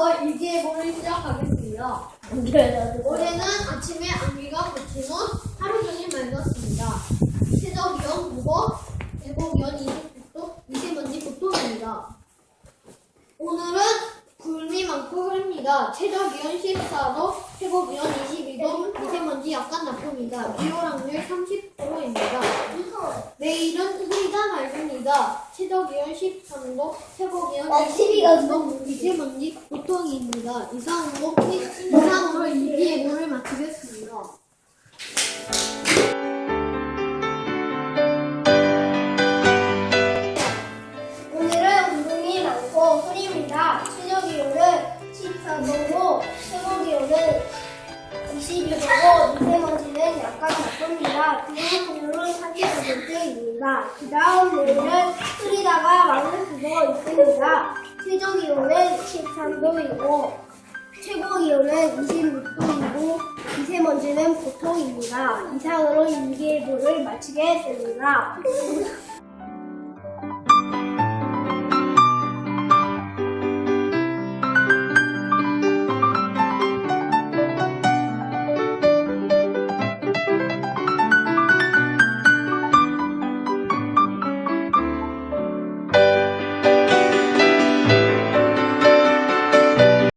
지금부터 일기예보를 시작하겠습니다. 네. 올해는 아침에 안개가 붙인 후 하루 종일 맑았습니다. 최저기온 무거, 대공연 20도, 미세먼지 보통입니다. 오늘은 구름이 많고 흐릅니다. 최저기온 14도, 최고기온 22도, 미세먼지 약간 나쁩니다. 비오량률 30%. 맑습니다. 최저 기온 13도, 최고 기온 아, 12가 22도, 미세먼지 보통입니다. 이상으로 이상으로 일기예보를 마치겠습니다. 오늘은 운동이 많고 흐립니다. 최저 기온은 14도고 최고 기온은 22도고 나쁩니다. 비올 확률은 30%입니다. 그 다음 내일은 흐리다가 많을 수도 있습니다. 최저 기온은 13도이고 최고 기온은 26도이고 미세먼지는 보통입니다. 이상으로 일기예보를 마치겠습니다.